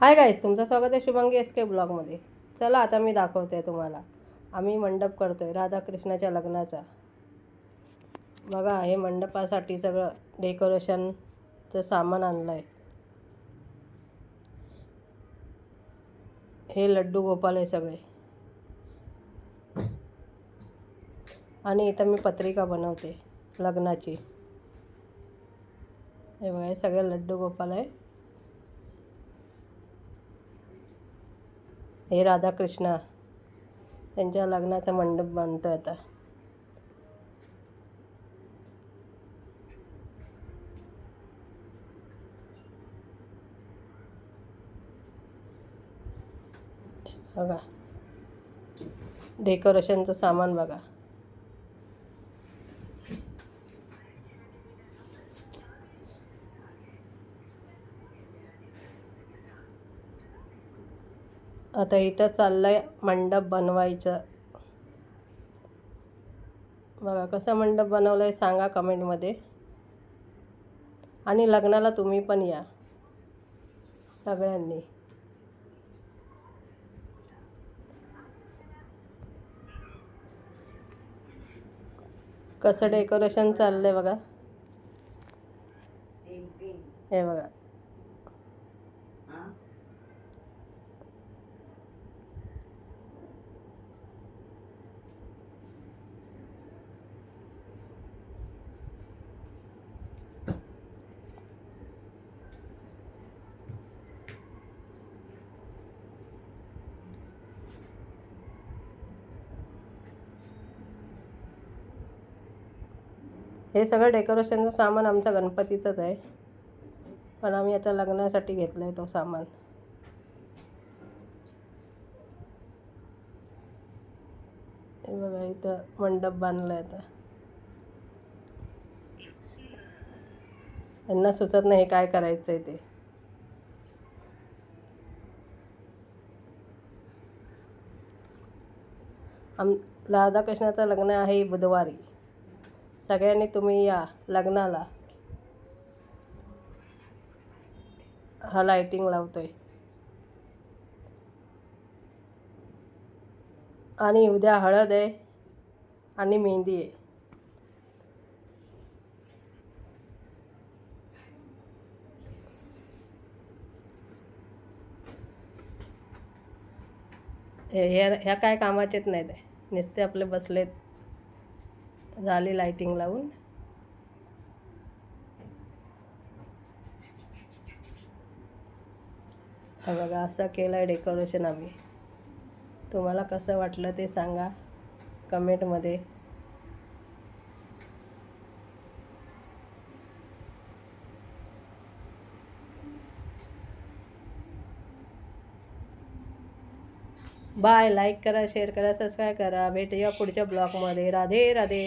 Hi guys तुमचं स्वागत आहे शुभांगी एस के ब्लॉगमध्ये चला आता मी दाखवते तुम्हाला. आम्ही मंडप करतो आहे राधाकृष्णाच्या लग्नाचा. बघा हे मंडपासाठी सगळं डेकोरेशनचं सामान आणलं आहे हे लड्डू गोपाल आहे सगळे. आणि इथं मी पत्रिका बनवते लग्नाची. हे बघा हे सगळे लड्डू गोपाल आहे. हे राधाकृष्ण त्यांच्या लग्नाचा मंडप बांधतो आता. बघा. डेकोरेशनचं सामान बघा. आता इथं चाललंय मंडप बनवायचं. बघा कसा मंडप बनवला आहे सांगा कमेंटमध्ये. आणि लग्नाला तुम्ही पण या. सगळ्यांनी. कसं डेकोरेशन चाललंय बघा. हे बघा. हे सगळं डेकोरेशनचं सामान आमचं गणपतीचंच आहे. पण आम्ही आता लग्नासाठी घेतलं आहे तो सामान. हे बघा इथं मंडप बांधला आहे आता. यांना सुचत नाही हे काय करायचं आहे ते. आम राधाकृष्णाचं लग्न आहे बुधवारी. सगळ्यांनी तुम्ही या लग्नाला. हा लाइटिंग लावतोय. आणि उद्या हळद आहे आणि मेहंदी आहे. हे ह्या ह्या काय कामाचेच नाहीत? नुसते आपले बसलेत. झाली लाईटिंग लावून. हा बघा असं केलं आहे डेकोरेशन आम्ही. तुम्हाला कसं वाटलं ते सांगा कमेंटमध्ये बाय लाईक करा शेअर करा सबस्क्राईब करा. भेटूया पुढच्या ब्लॉगमध्ये राधे राधे.